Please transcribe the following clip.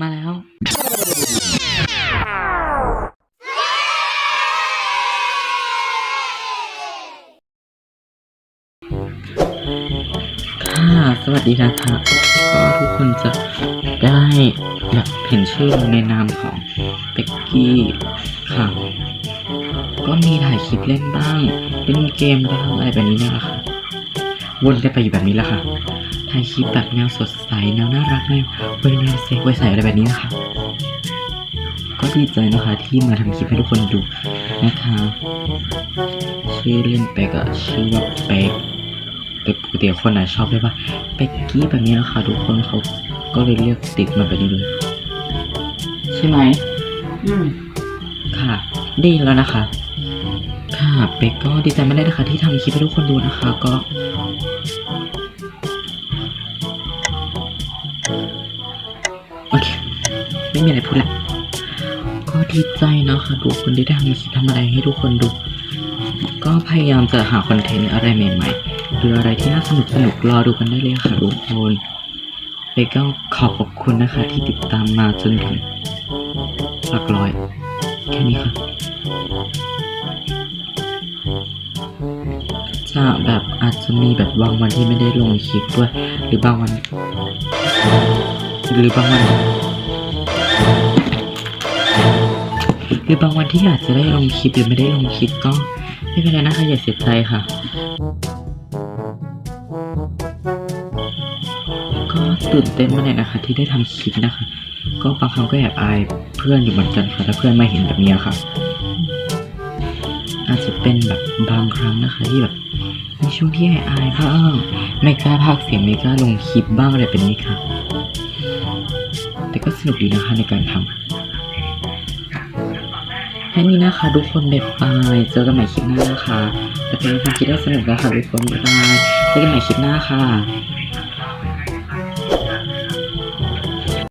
มาแล้ว ค่ะ สวัสดีนะคะก็ทุกคนจะได้แบบเห็นชื่อในนามของเป็กกี้ค่ะ ก็มีถ่ายคลิปเล่นบ้างเล่นเกมบ้างอะไรแบบนี้เนี่ยแหละค่ะ วนกันไปอยู่แบบนี้แหละค่ะ ถ่ายคลิปแบบแนวสดใสแนวน่ารักแนวเวยแนวเซ็กเวยใสอะไรแบบนี้นะคะก็ดีใจนะคะที่มาทำคลิปให้ทุกคนดูนะคะชื่อเล่นเป็กอะชื่อว่าเป็กเป็กปกติคนไหนชอบเรียกว่าเป็กกี้แบบนี้นะคะทุกคนเขาก็เลยเรียกติดมาแบบนี้เลย ใช่ไหมอืมค่ะดีแล้วนะคะ ค่ะเป็กก็ดีใจมากเลยนะคะ ที่ทำคลิปให้ทุกคนดูนะคะ ก็ ไม่มีอะไรพูดละก็ดีใจนะคะทุกคนที่ได้ทำคลิทำอะไรให้ทุกคนดู ก็พยายามจะหาคอนเทนต์อะไรใหม่ๆหรืออะไรที่น่าสนุกสนุกรอดูกันได้เลยค่ะทุกคนเป็กก็ขอขอบคุณนะคะ ที่ติดตามมาจนถึงหลักร้อย แค่นี้ค่ะจะแบบอาจจะมีแบบบางวันที่ไม่ได้ลงคลิปด้วย หรือบางวัน หรือบางวัน หรือบางวันที่อาจจะได้ลงคลิปหรือไม่ได้ลงคลิปก็ไม่เป็นไรนะคะอย่าเสียใจค่ะ ก็ตื่นเต้นมากเลยนะคะ ที่ได้ทำคลิปนะคะ ก็บางครั้งก็แอบอายเพื่อนอยู่เหมือนกันค่ะถ้าเพื่อนมาเห็นแบบนี้ค่ะ อาจจะเป็นแบบบางครั้งนะคะที่แบบในช่วงที่อายๆบ้างไม่กล้าพากเสียงไม่กล้าลงคลิปบ้างอะไรเป็นนี้ค่ะ แต่ก็สนุกดีนะคะในการทำแค่นี้นะคะทุกคนบ๊ายบายเจอกันใหม่คลิปหน้านะคะแต่เป็นความคิดได้สนุกนะคะทุกคนบ๊ายบายเจอกันใหม่คลิปหน้าค่ะ